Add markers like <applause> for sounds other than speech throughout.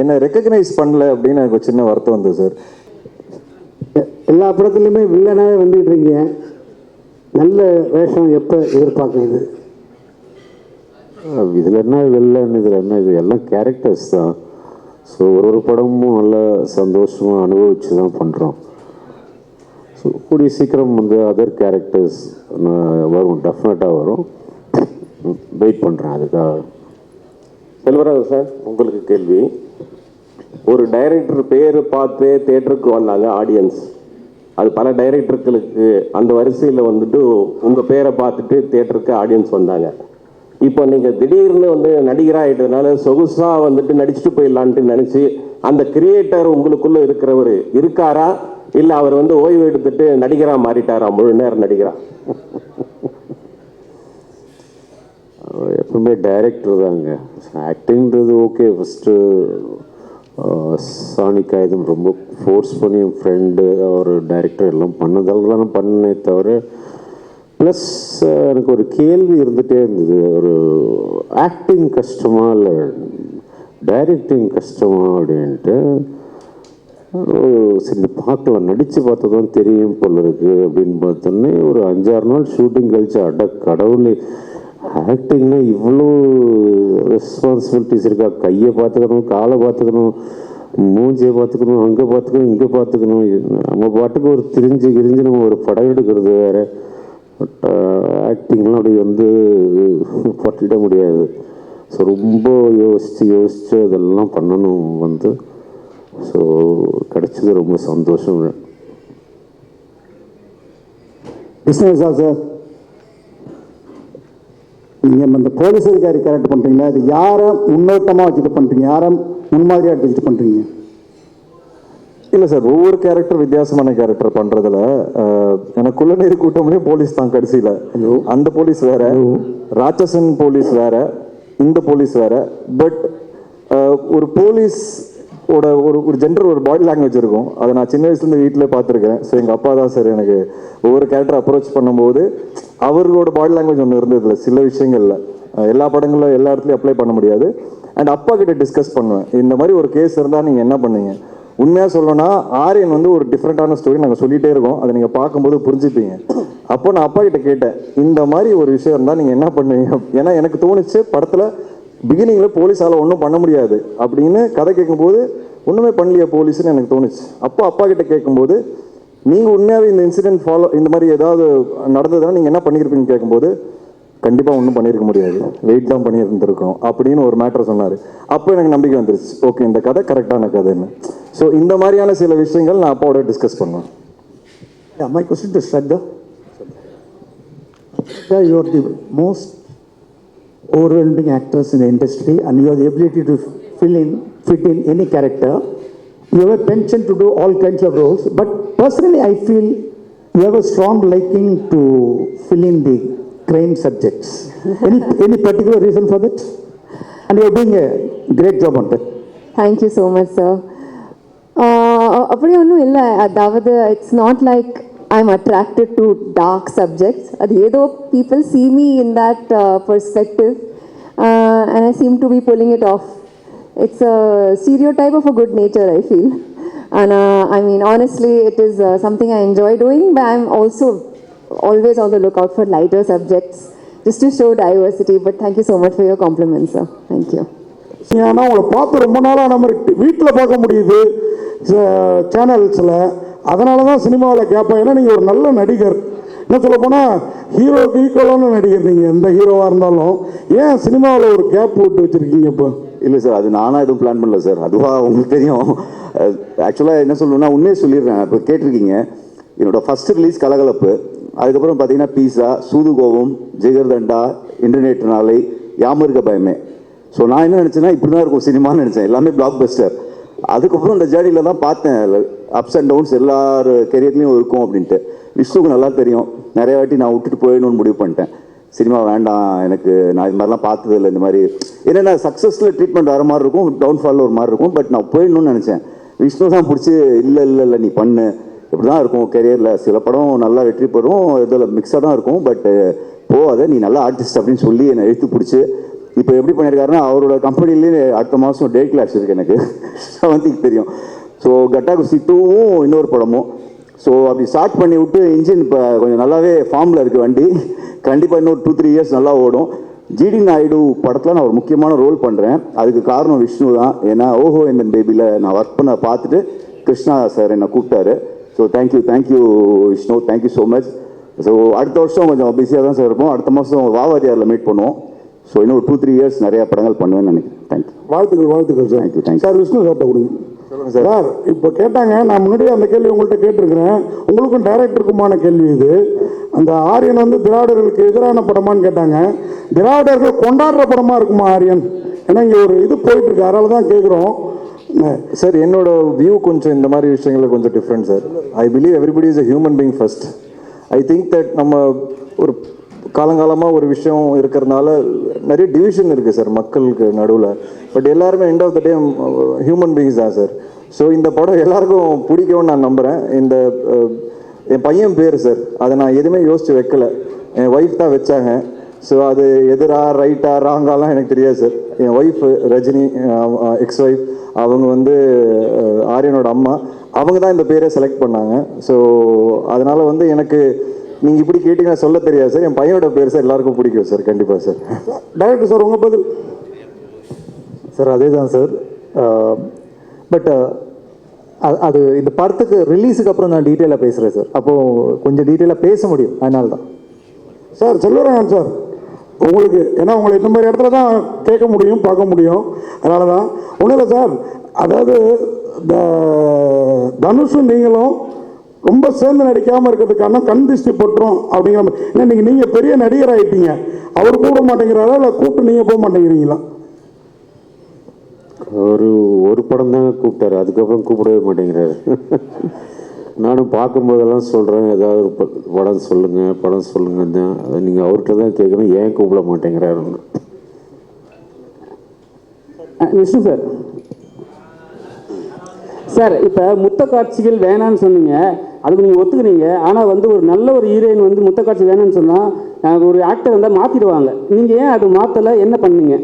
என்னை ரெக்கக்னைஸ் பண்ணல அப்படின்னு எனக்கு ஒரு சின்ன வருத்தம் வந்தது சார் எல்லா படத்துலையுமே வில்லனாகவே வந்துட்டு இருக்கீங்க. நல்ல வேஷம் எப்போ எதிர்பார்க்குறது? இதில் என்ன வில்லன் இதில் என்ன இது எல்லாம் கேரக்டர்ஸ் தான். ஸோ ஒரு ஒரு படமும் நல்லா சந்தோஷமாக அனுபவிச்சு தான் பண்ணுறோம் ஸோ கூடிய சீக்கிரம் வந்து அதர் கேரக்டர்ஸ் வரும் டெஃபினட்டாக வரும். வெயிட் பண்ணுறேன் அதுக்காக. செல்வராஜ் சார் உங்களுக்கு கேள்வி. ஒரு டைரக்டர் பேர் பார்த்து தேட்டருக்கு வந்தாங்க ஆடியன்ஸ் அது பல டைரக்டர்களுக்கு அந்த வரிசையில் வந்துட்டு உங்கள் பேரை பார்த்துட்டு தேட்டருக்கு ஆடியன்ஸ் வந்தாங்க. இப்போ நீங்கள் திடீர்னு வந்து நடிகராகிட்டதுனால சொகுசாக வந்துட்டு நடிச்சுட்டு போயிடலான்ட்டு நினச்சி அந்த கிரியேட்டர் உங்களுக்குள்ளே இருக்கிறவர் இருக்காரா? இல்லை அவர் வந்து ஓய்வு எடுத்துட்டு நடிகராக மாறிட்டாரா? முழு நேரம் நடிகரா? எப்பவுமே டைரக்டர் தாங்க. ஆக்டிங்கிறது ஓகே ஃபஸ்ட்டு சானிக்கா இது ரொம்ப ஃபோர்ஸ் பண்ணி என் ஃப்ரெண்டு அவர் டைரக்டர் எல்லாம் பண்ணதால் தான் நான் பண்ணே தவிர ப்ளஸ் எனக்கு ஒரு கேள்வி இருந்துகிட்டே இருந்தது. ஒரு ஆக்டிங் கஷ்டமா இல்லை டைரக்டிங் கஷ்டமா அப்படின்ட்டு சரி பார்க்கலாம் நடித்து பார்த்தா தான் தெரியும் போல இருக்குது அப்படின்னு பார்த்தோன்னே ஒரு அஞ்சாறு நாள் ஷூட்டிங் கழிச்சு அட கடவுளே ஆக்டிங்னா இவ்வளோ ரெஸ்பான்சிபிலிட்டிஸ் இருக்கா? கையை பார்த்துக்கணும் காலை பார்த்துக்கணும் மூஞ்சியை பார்த்துக்கணும் அங்கே பார்த்துக்கணும் இங்கே பார்த்துக்கணும். நம்ம பாட்டுக்கு ஒரு திரிஞ்சு கிரிஞ்சு நம்ம ஒரு படம் எடுக்கிறது வேறு. பட் ஆக்டிங்லாம் அப்படி வந்து பட்டிட முடியாது. ஸோ ரொம்ப யோசித்து யோசித்து அதெல்லாம் பண்ணணும் வந்து. ஸோ கிடச்சது ரொம்ப சந்தோஷம் பிஸ்னஸா சார் நீங்கள் இந்த போலீஸ் அதிகாரி கேரக்டர் பண்ணுறீங்களா அது யாரை முன்னோட்டமாக வச்சுட்டு பண்ணுறீங்க யாரை முன்மாதிரியாக எடுத்து வச்சுட்டு பண்ணுறீங்க இல்லை சார் ஒவ்வொரு கேரக்டர் வித்தியாசமான கேரக்டர் பண்றதுல அஹ், எனக்குள்ள நேரு கூட்டம்லயே போலீஸ் தான் கடைசியில. அந்த போலீஸ் வேற ராட்சசன் போலீஸ் வேற இந்த போலீஸ் வேற பட் ஒரு போலீஸ் ஓட ஒரு ஒரு ஜென்டர் ஒரு பாடி லாங்குவேஜ் இருக்கும். அதை நான் சின்ன வயசுலேருந்து வீட்டில் பார்த்துருக்கேன். ஸோ எங்கள் அப்பா தான் சார் எனக்கு ஒவ்வொரு கேரக்டர் அப்ரோச் பண்ணும்போது அவர்களோட பாடி லாங்குவேஜ் ஒன்று இருந்ததில்ல சில விஷயங்களில். எல்லா படங்களும் எல்லா இடத்துலையும் அப்ளை பண்ண முடியாது. அண்ட் அப்பா கிட்ட டிஸ்கஸ் பண்ணுவேன். இந்த மாதிரி ஒரு கேஸ் இருந்தால் நீங்கள் என்ன பண்ணுவீங்க உண்மையாக சொல்லணும்னா ஆரியன் வந்து ஒரு டிஃப்ரெண்ட்டான ஸ்டோரி நாங்கள் சொல்லிகிட்டே இருக்கோம். அதை நீங்கள் பார்க்கும்போது புரிஞ்சுப்பீங்க. அப்போ நான் அப்பா கிட்ட கேட்டேன் இந்த மாதிரி ஒரு விஷயம் இருந்தால் நீங்கள் என்ன பண்ணுவீங்க ஏன்னா எனக்கு தோணுச்சு படத்தில் பிகினிங்கில் போலீஸால் ஒன்றும் பண்ண முடியாது அப்படின்னு கதை கேட்கும்போது ஒன்றுமே பண்ணலையே போலீஸ்னு எனக்கு தோணுச்சு. அப்போ அப்பா கிட்ட கேட்கும்போது நீங்கள் உண்மையாகவே இந்த இன்சிடென்ட் ஃபாலோ இந்த மாதிரி ஏதாவது நடந்ததுன்னா நீங்கள் என்ன பண்ணியிருப்பீங்கன்னு கேட்கும்போது கண்டிப்பாக ஒன்றும் பண்ணியிருக்க முடியாது. வெயிட் தான் பண்ணியிருந்துருக்கணும் அப்படின்னு ஒரு மேட்டர் சொன்னார். அப்போ எனக்கு நம்பிக்கை வந்துருச்சு. ஓகே இந்த கதை கரெக்டான கதைன்னு. ஸோ இந்த மாதிரியான சில விஷயங்கள் நான் அப்பாவோட டிஸ்கஸ் பண்ணுவேன். Yeah, my question to Shraddha. Shraddha, you are the most overwhelming actress in the industry and you ability to fill in, fit in any character. You have a penchant to do all kinds of roles, but personally I feel you have a strong liking to fill in the crime subjects. <laughs> Any, any particular reason for that? And you are doing a great job on that. Thank you so much sir அப்படி ஒன்றும் இல்லை அதாவது it's not like I am attracted to dark subjects அது ஏதோ people see me in that uh, perspective uh, and I seem to be pulling it off. It's a stereotype of a good nature, I feel. And uh, I mean, honestly, it is uh, something I enjoy doing, but I'm also always on the lookout for lighter subjects just to show diversity. But thank you so much for your compliments, sir. Thank you. ஏன்னா உங்களை பார்த்து ரொம்ப நாளாக நம்ம வீட்டில் பார்க்க முடியுது சேனல்ஸில் அதனால தான் சினிமாவில் கேட்பேன் ஏன்னா நீங்கள் ஒரு நல்ல நடிகர் என்ன சொல்ல போனால் ஹீரோக்கு ஈக்குவலான நடிகர் நீங்கள் எந்த ஹீரோவாக இருந்தாலும் ஏன் சினிமாவில் ஒரு கேப் விட்டு வச்சுருக்கீங்க இப்போ இல்லை சார் அது நானாக எதுவும் பிளான் பண்ணல சார். அதுவாக உங்களுக்கு தெரியும். ஆக்சுவலாக என்ன சொல்லணும்னா உண்மையே சொல்லிடுறேன். இப்போ கேட்டிருக்கீங்க. என்னோடய ஃபஸ்ட்டு ரிலீஸ் கலகலப்பு. அதுக்கப்புறம் பார்த்தீங்கன்னா பீஸா சூதுகோவம் ஜெகர்தண்டா இன்டர்நெட் நாளை யாமருக்க பயமே. ஸோ நான் என்ன நினச்சேன்னா இப்படி தான் இருக்கும் சினிமான்னு நினச்சேன். எல்லாமே பிளாக் பஸ்டர் அதுக்கப்புறம் இந்த ஜேர்னியில் தான் பார்த்தேன். அப்ஸ் அண்ட் டவுன்ஸ் எல்லார் கெரியர்லேயும் இருக்கும் அப்படின்ட்டு. விஷ்ணுக்கு நல்லா தெரியும். நிறைய வாட்டி நான் விட்டுட்டு போயிடணும்னு முடிவு பண்ணிட்டேன். சினிமா வேண்டாம் எனக்கு நான் இது மாதிரிலாம் பார்த்தது இல்லை இந்த மாதிரி. என்னென்ன சக்ஸஸில் ட்ரீட்மெண்ட் வர மாதிரி இருக்கும் டவுன்ஃபாலில் ஒரு மாதிரி இருக்கும் பட் நான் போயிடணும்னு நினச்சேன். விஷ்ணு தான் பிடிச்சி இல்லை இல்லை இல்லை நீ பண்ணு. இப்படி தான் இருக்கும் கெரியரில் சில படம் நல்லா வெற்றி பெறும் இதில் மிக்ஸாக தான் இருக்கும் பட் போகாத நீ நல்லா ஆர்டிஸ்ட் அப்படின்னு சொல்லி என்னை எழுத்து பிடிச்சி. இப்போ எப்படி பண்ணியிருக்காருன்னா அவரோட கம்பெனிலேயே அடுத்த மாதம் டே கிளாஸ் இருக்குது எனக்கு. <laughs> செவன்த்துக்கு தெரியும். ஸோ கட்டா குஸ்தி டூவும் இன்னொரு படமும். ஸோ அப்படி ஸ்டார்ட் பண்ணி விட்டு இன்ஜின் இப்போ கொஞ்சம் நல்லாவே ஃபார்மில் இருக்குது வண்டி. கண்டிப்பாக இன்னொரு டூ த்ரீ இயர்ஸ் நல்லா ஓடும். ஜிடி நாயுடு படத்தில் நான் ஒரு முக்கியமான ரோல் பண்ணுறேன் அதுக்கு காரணம் விஷ்ணு தான். ஏன்னா ஓஹோ எந்தன் பேபியில் நான் ஒர்க் பண்ண பார்த்துட்டு கிருஷ்ணா சார் என்னை கூப்பிட்டாரு. So thank you thank you Vishnu. Thank you so much so அடுத்த வருஷம் கொஞ்சம் பிஸியாக தான் சார் இருப்போம். அடுத்த மாதம் வாவாதியாரில் மீட் பண்ணுவோம். ஸோ இன்னும் டூ த்ரீ இயர்ஸ் நிறைய படங்கள் பண்ணுவேன்னு நினைக்கிறேன். தேங்க்யூ வாழ்த்துக்கள் வாழ்த்துக்கள் sir thank you. Sir Vishnu சார்ட்ட கொடுங்க. சார். இப்போ கேட்டாங்க நான் முன்னாடியே அந்த கேள்வி உங்கள்கிட்ட கேட்டிருக்கிறேன். உங்களுக்கும் டைரக்டருக்குமான கேள்வி இது. அந்த ஆரியன் வந்து திராவிடர்களுக்கு எதிரான படமான்னு கேட்டாங்க. திராவிடர்கள் கொண்டாடுற படமா இருக்குமா ஆரியன்? ஏன்னா இங்கே ஒரு இது போயிட்டு இருக்கு அதனால தான் கேட்குறோம் சார் என்னோட வியூ கொஞ்சம் இந்த மாதிரி விஷயங்களில் கொஞ்சம் different sir. I believe everybody is a human being first I think that நம்ம ஒரு காலங்காலமாக ஒரு விஷயம் இருக்கிறதுனால நிறைய டிவிஷன் இருக்குது சார் மக்களுக்கு நடுவில். பட் எல்லாருமே end of the day human beings தான் சார் ஸோ இந்த படம் எல்லாருக்கும் பிடிக்கும்னு நான் நம்புகிறேன் இந்த என் பையன் பேர் சார் அதை நான் எதுவுமே யோசித்து வைக்கல. என் ஒய்ஃப் தான் வச்சாங்க. ஸோ அது எதிரா ரைட்டா ராங்காலாம் எனக்கு தெரியாது சார் என் ஒய்ஃப் ரஜினி எக்ஸ் ஒய்ஃப் அவங்க வந்து ஆரியனோட அம்மா. அவங்க தான் இந்த பேரை செலக்ட் பண்ணாங்க. ஸோ அதனால் வந்து எனக்கு நீங்கள் இப்படி கேட்டிங்கன்னா சொல்ல தெரியாது சார். என் பையனோட பேர் சார் எல்லாருக்கும் பிடிக்கும் சார். கண்டிப்பாக சார். டைரக்டர் சார் உங்கள் பதில்? சார் அதே தான் சார் பட் அது இந்த படத்துக்கு ரிலீஸுக்கு அப்புறம் நான் டீட்டெயிலாக பேசுகிறேன் சார். அப்போது கொஞ்சம் டீட்டெயிலாக பேச முடியும். அதனால தான். Sir Selvarayan sir. உங்களுக்கு ஏன்னா உங்களை இந்த மாதிரி இடத்துல தான் கேட்க முடியும் பார்க்க முடியும். அதனால தான். ஒன்றும் இல்லை சார். அதாவது தனுஷும் நீங்களும் ரொம்ப சேர்ந்து நடிக்காமல் இருக்கிறதுக்கான கண் திருஷ்டி பட்டுரும் அப்படிங்கிற மாதிரி. ஏன்னா நீங்கள் நீங்கள் பெரிய நடிகர் ஆகிட்டீங்க அவர் கூட மாட்டேங்கிறாரா? இல்லை கூப்பிட்டு நீங்கள் போக மாட்டேங்கிறீங்களா? ஒரு ஒரு படம் தாங்க கூப்பிட்டாரு. அதுக்கப்புறம் கூப்பிடவே மாட்டேங்கிறாரு. நானும் பார்க்கும்போதெல்லாம் சொல்கிறேன் ஏதாவது ஒரு படம் சொல்லுங்கள் படம் சொல்லுங்கள் தான் அதை நீங்கள் அவர்கிட்ட தான் கேட்கணும். ஏன் கூப்பிட மாட்டேங்கிறாருன்னு. விஷ்ணு சார். சார் இப்போ முத்த காட்சிகள் வேணான்னு சொன்னீங்க. அதுக்கு நீங்கள் ஒத்துக்குறீங்க. ஆனால் வந்து ஒரு நல்ல ஒரு ஹீரோயின் வந்து முத்த காட்சி வேணான்னு சொன்னால் ஒரு ஆக்டர் வந்தால் மாற்றிடுவாங்க நீங்கள் ஏன் அது மாற்றலை என்ன பண்ணீங்க?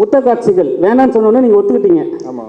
முத்த காட்சிகள் வேணான்னு சொன்னோன்னே நீங்கள் ஒத்துக்கிட்டீங்க.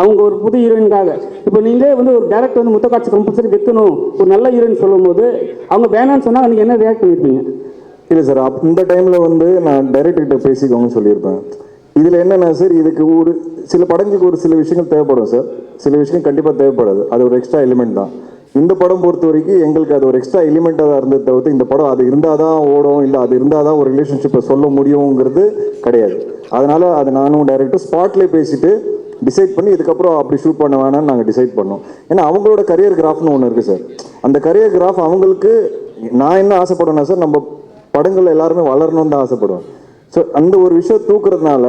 அவங்க ஒரு புது ஹீரோயினுக்காக இப்போ நீங்களே வந்து ஒரு டேரக்டர் வந்து முத்த காட்சி கம்பல்சரி வைக்கணும். ஒரு நல்ல ஹீரோயின் சொல்லும்போது அவங்க வேணான்னு சொன்னால் நீங்கள் என்ன ரியாக்ட் பண்ணியிருப்பீங்க இல்லை சார் அப் இந்த டைமில் வந்து நான் டைரக்டர்கிட்ட பேசிக்கோங்கன்னு சொல்லியிருப்பேன். இதில் என்னென்னா சார் இதுக்கு ஒரு சில படங்களுக்கு ஒரு சில விஷயங்கள் தேவைப்படும் சார் சில விஷயம் கண்டிப்பாக தேவைப்படாது. அது ஒரு எக்ஸ்ட்ரா எலிமெண்ட் தான். இந்த படம் பொறுத்த வரைக்கும் எங்களுக்கு அது ஒரு எக்ஸ்ட்ரா எலிமெண்ட்டாக தான் இருந்தது தவிர்த்து இந்த படம் அது இருந்தால் தான் ஓடும் இல்லை அது இருந்தால் தான் ஒரு ரிலேஷன்ஷிப்பை சொல்ல முடியுங்கிறது கிடையாது. அதனால் அது நானும் டைரக்டர் ஸ்பாட்லேயே பேசிட்டு டிசைட் பண்ணி இதுக்கப்புறம் அப்படி ஷூட் பண்ண வேணாம்னு நாங்கள் டிசைட் பண்ணோம். ஏன்னா அவங்களோட கரியர் கிராஃப்னு ஒன்று இருக்குது சார் அந்த கரியர் கிராஃப் அவங்களுக்கு நான் என்ன ஆசைப்படுவேன்னா சார் நம்ம படங்கள் எல்லாருமே வளரணும்னு தான் ஆசைப்படுவேன். ஸோ அந்த ஒரு விஷயம் தூக்குறதுனால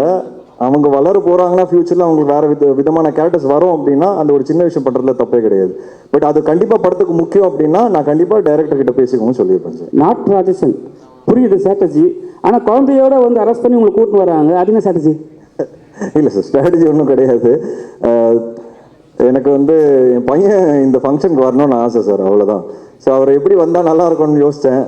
அவங்க வளர போகிறாங்கன்னா ஃப்யூச்சரில் அவங்களுக்கு வேறு வித விதமான கேரக்டர்ஸ் வரும் அப்படின்னா அந்த ஒரு சின்ன விஷயம் பண்ணுறதுல தப்பே கிடையாது. பட் அது கண்டிப்பாக படத்துக்கு முக்கியம் அப்படின்னா நான் கண்டிப்பாக டைரக்டர் கிட்ட பேசிக்கணும்னு சொல்லியிருப்பேன் சார். நாட் ராஜேஷன் புரியுது ஸ்ட்ராட்டஜி ஆனால் குழந்தையோட வந்து அரெஸ்ட் பண்ணி உங்களை கூட்டின்னு வராங்க அது என்ன ஸ்ட்ராட்டஜி இல்லை சார் ஸ்ட்ராட்டஜி ஒன்றும் கிடையாது. எனக்கு வந்து என் பையன் இந்த ஃபங்க்ஷனுக்கு வரணும்னு ஆசை சார் அவ்வளோதான் ஸோ அவர் எப்படி வந்தால் நல்லா இருக்கும்னு யோசித்தேன்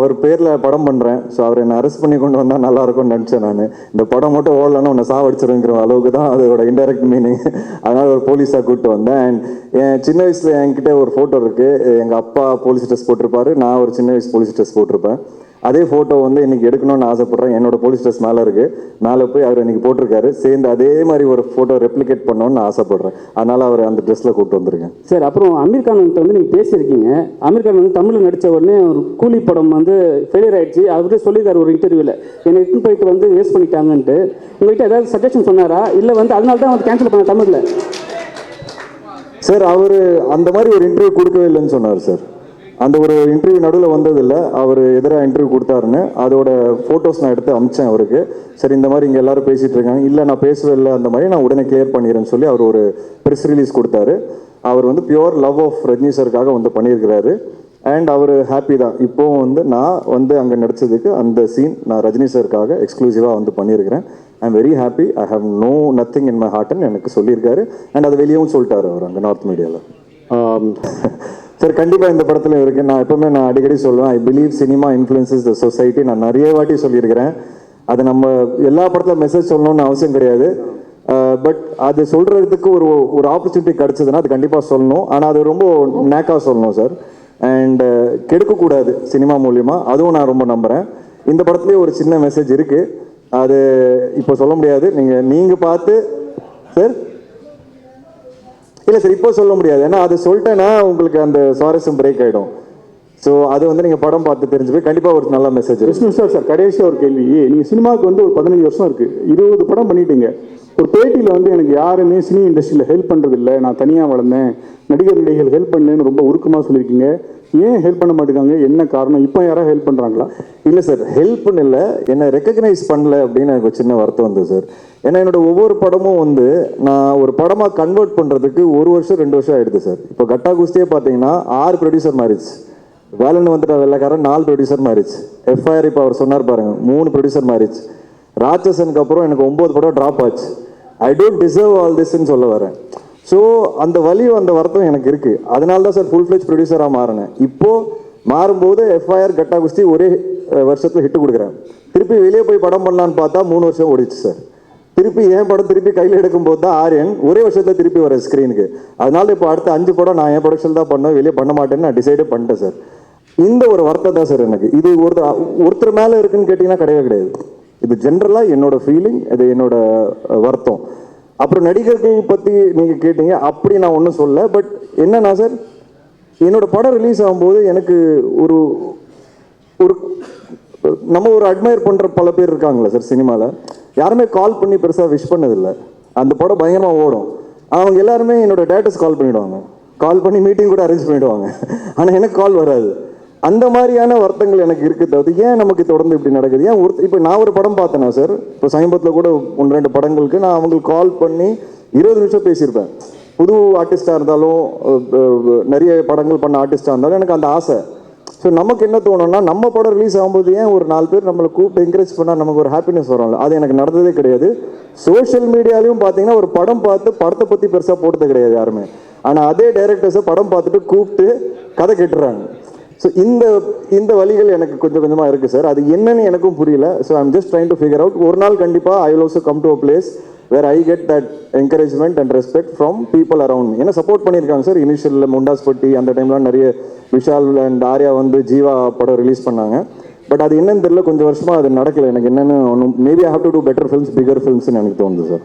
அவர் பேரில் படம் பண்ணுறேன் ஸோ அவர் என்னை அரெஸ்ட் பண்ணி கொண்டு வந்தால் நல்லா இருக்கும்னு நினச்சேன் நான். இந்த படம் மட்டும் ஓடலன்னு உன்னை சாவடிச்சிருங்கிற அளவுக்கு தான் அதோட இன்டெரக்ட் மீனிங் அதனால் ஒரு போலீஸாக கூப்பிட்டு வந்தேன். அண்ட் என் சின்ன வயசில் என்கிட்ட ஒரு ஃபோட்டோ இருக்குது எங்கள் அப்பா போலீஸ் ட்ரெஸ் போட்டிருப்பாரு. நான் ஒரு சின்ன வயசு போலீஸ் ட்ரெஸ் போட்டிருப்பேன். அதே ஃபோட்டோ வந்து இன்னைக்கு எடுக்கணும்னு ஆசைப்படுறேன். என்னோட போலீஸ் ட்ரெஸ் மேலே இருக்கு. மேலே போய் அவர் இன்னைக்கு போட்டிருக்காரு. சேர்ந்து அதே மாதிரி ஒரு ஃபோட்டோ ரெப்ளிகேட் பண்ணணும்னு நான் ஆசைப்படுறேன். அதனால அவர் அந்த ட்ரெஸ்ல கூப்பிட்டு வந்திருக்கேன். சார் அப்புறம் அமீர் கான் வந்து நீங்கள் பேசியிருக்கீங்க. அமீர் கான் வந்து தமிழில் நடித்த உடனே ஒரு கூலி படம் வந்து ஃபெயிலியர் ஆயிடுச்சு. அவரே சொல்லியிருக்காரு ஒரு இன்டர்வியூவில் என்னை இட்டுன்னு போயிட்டு வந்து வேஸ்ட் பண்ணிட்டாங்கன்ட்டு. உங்கள்கிட்ட ஏதாவது சஜஷன் சொன்னாரா? இல்லை வந்து அதனால தான் வந்து கேன்சல் பண்ண தமிழில்? சார் அவர் அந்த மாதிரி ஒரு இன்டர்வியூ கொடுக்கவே இல்லைன்னு சொன்னார் சார் அந்த ஒரு இன்டர்வியூ நடுவில் வந்ததில்லை. அவர் எதிராக இன்டர்வியூ கொடுத்தாருன்னு. அதோட ஃபோட்டோஸ் நான் எடுத்து அமிச்சேன் அவருக்கு. சரி இந்த மாதிரி இங்கே எல்லாரும் பேசிட்டு இருக்காங்க. இல்லை நான் பேசவே இல்லை அந்த மாதிரி நான் உடனே கிளியர் பண்ணிடுறேன்னு சொல்லி அவர் ஒரு ப்ரெஸ் ரிலீஸ் கொடுத்தாரு. அவர் வந்து பியோர் லவ் ஆஃப் ரஜினி சருக்காக வந்து பண்ணியிருக்கிறாரு. அண்ட் அவர் ஹாப்பி தான். இப்போவும் வந்து நான் வந்து அங்கே நடிச்சதுக்கு அந்த சீன் நான் ரஜினி சருக்காக எக்ஸ்க்ளூசிவாக வந்து பண்ணியிருக்கிறேன். I am very happy I have no nothing in my ஹார்ட்னு எனக்கு சொல்லியிருக்காரு. அண்ட் அது வெளியவும் சொல்லிட்டாரு அவர் அங்கே நார்த் மீடியாவில் சார் கண்டிப்பாக இந்த படத்தில் இருக்கு. நான் எப்பவுமே நான் அடிக்கடி சொல்லுவேன் I believe cinema influences the society நான் நிறைய வாட்டி சொல்லியிருக்கிறேன். அது நம்ம எல்லா படத்தில் மெசேஜ் சொல்லணும்னு அவசியம் கிடையாது. பட் அது சொல்கிறதுக்கு ஒரு ஒரு ஆப்பர்ச்சுனிட்டி கிடச்சதுன்னா அது கண்டிப்பாக சொல்லணும். ஆனால் அது ரொம்ப நேக்காக சொல்லணும் சார் அண்ட் கெடுக்கக்கூடாது சினிமா மூலிமா அதுவும் நான் ரொம்ப நம்புகிறேன் இந்த படத்துலேயே ஒரு சின்ன மெசேஜ் இருக்குது அது இப்போ சொல்ல முடியாது. நீங்கள் நீங்கள் பார்த்து சார் இல்லை சார் இப்போ சொல்ல முடியாது. ஏன்னா அது சொல்லிட்டேன்னா உங்களுக்கு அந்த சுவாரஸ்யம் பிரேக் ஆகிடும் ஸோ அது வந்து நீங்கள் படம் பார்த்து தெரிஞ்சு போய் கண்டிப்பாக ஒரு நல்ல மெசேஜ் விஷ்ணு சார் சார் கடைசியாக ஒரு கேள்வி. நீங்கள் சினிமாவுக்கு வந்து ஒரு பதினஞ்சு வருஷம் இருக்குது இருபது படம் பண்ணிட்டீங்க. ஒரு பேட்டியில் வந்து எனக்கு யாருமே சினி இண்டஸ்ட்ரியில் ஹெல்ப் பண்ணுறதில்ல நான் தனியாக வளர்ந்தேன். நடிகர் நடிகைகள் ஹெல்ப் பண்ணேன்னு ரொம்ப உருக்கமாக சொல்லியிருக்கீங்க. ஏன் ஹெல்ப் பண்ண மாட்டேங்காங்க? என்ன காரணம்? இப்போ யாராவது ஹெல்ப் பண்ணுறாங்களா இல்லை சார் ஹெல்ப்னு இல்லை என்னை ரெக்கக்னைஸ் பண்ணல அப்படின்னு எனக்கு ஒரு சின்ன வருத்தம் வந்தது சார் ஏன்னா என்னோட ஒவ்வொரு படமும் வந்து நான் ஒரு படமாக கன்வெர்ட் பண்ணுறதுக்கு ஒரு வருஷம் ரெண்டு வருஷம் ஆகிடுது சார் இப்போ கட்டா குஸ்தியே பார்த்தீங்கன்னா ஆறு ப்ரொடியூசர் மாறிடுச்சு. வேலன் வந்துட்ட வெள்ளக்காரன் நாலு ப்ரொடியூசர் மாறிடுச்சு. எஃப்ஐஆர் இப்போ அவர் சொன்னார் பாருங்க மூணு ப்ரொடியூசர் மாறிடுச்சு. ராட்சசனுக்கு அப்புறம் எனக்கு ஒம்பது படம் ட்ராப் ஆச்சு. ஐ டோன்ட் டிசர்வ் ஆல் திஸ்ன்னு சொல்ல வரேன். ஸோ அந்த வலியும் அந்த வருத்தம் எனக்கு இருக்கு. அதனால தான் சார் ஃபுல் ஃபிளெஜ் ப்ரொடியூசராக மாறினேன். இப்போ மாறும்போது எஃப்ஐஆர் கட்டா குஸ்தி ஒரே வருஷத்தில் ஹிட்டு கொடுக்குறேன். திருப்பி வெளியே போய் படம் பண்ணலான்னு பார்த்தா மூணு வருஷம் ஓடிச்சு சார் திருப்பி என் படம் திருப்பி கையில் எடுக்கும்போது தான் ஆரியன் ஒரே வருஷத்தில் திருப்பி வர ஸ்க்ரீனுக்கு அதனால இப்போ அடுத்த அஞ்சு படம் நான் என் ப்ரொடக்ஷன் தான் பண்ணேன் வெளியே பண்ண மாட்டேன்னு நான் டிசைடே பண்ணிட்டேன் சார் இந்த ஒரு வருத்தம் தான் சார் எனக்கு. இது ஒருத்தர் ஒருத்தர் மேலே இருக்குன்னு கேட்டிங்கன்னா கிடையவே கிடையாது. இது ஜென்ரலாக என்னோட ஃபீலிங் இது என்னோட வருத்தம். அப்புறம் நடிகர்கள் பற்றி நீங்கள் கேட்டீங்க அப்படி நான் ஒன்றும் சொல்ல பட் என்னன்னா சார் என்னோட படம் ரிலீஸ் ஆகும்போது எனக்கு ஒரு ஒரு நம்ம ஒரு அட்மையர் பண்ணுற பல பேர் இருக்காங்களா சார் சினிமாவில் யாருமே கால் பண்ணி பெருசாக விஷ் பண்ணதில்லை. அந்த படம் பயங்கரமாக ஓடும். அவங்க எல்லாருமே என்னோட டேட்டஸ் கால் பண்ணிவிடுவாங்க கால் பண்ணி மீட்டிங் கூட அரேஞ்ச் பண்ணிவிடுவாங்க ஆனால் எனக்கு கால் வராது. அந்த மாதிரியான வருத்தங்கள் எனக்கு இருக்கு தவிர ஏன் நமக்கு தொடர்ந்து இப்படி நடக்குது? ஏன் ஒரு இப்போ நான் ஒரு படம் பார்த்தேனா சார் இப்போ சமீபத்தில் கூட ஒன்று ரெண்டு படங்களுக்கு நான் அவங்களுக்கு கால் பண்ணி இருபது நிமிஷம் பேசியிருப்பேன். புது ஆர்டிஸ்டாக இருந்தாலும் நிறைய படங்கள் பண்ண ஆர்டிஸ்டாக இருந்தாலும் எனக்கு அந்த ஆசை. ஸோ நமக்கு என்ன தோணும்னா நம்ம படம் ரிலீஸ் ஆகும்போது ஏன் ஒரு நாலு பேர் நம்மளை கூப்பிட்டு என்கரேஜ் பண்ணால் நமக்கு ஒரு ஹாப்பினஸ் வரும்ல? அது எனக்கு நடந்ததே கிடையாது. சோஷியல் மீடியாலையும் பார்த்தீங்கன்னா ஒரு படம் பார்த்து படத்தை பற்றி பெருசாக போட்டது கிடையாது யாருமே. ஆனால் அதே டைரக்டர்ஸை படம் பார்த்துட்டு கூப்பிட்டு கதை கேட்டுறாங்க. ஸோ இந்த இந்த வழிகள் எனக்கு கொஞ்சம் கொஞ்சமாக இருக்குது சார் அது என்னன்னு எனக்கும் புரியல. So I'm just trying to figure out ஒரு நாள் கண்டிப்பாக I will also come to a place where I get that encouragement and respect from people around ஏன்னா சப்போர்ட் பண்ணியிருக்காங்க சார் இனிஷியலில் முண்டாஸ்பட்டி அந்த டைம்லாம் நிறைய விஷால் அண்ட் ஆர்யா வந்து ஜீவா படம் ரிலீஸ் பண்ணாங்க. பட் அது என்னன்னு தெரியல கொஞ்சம் வருஷமாக அது நடக்கல. எனக்கு என்னென்னு ஒன்றும் maybe I have to do better films bigger ஃபில்ம்ஸ்னு எனக்கு தோணுது சார்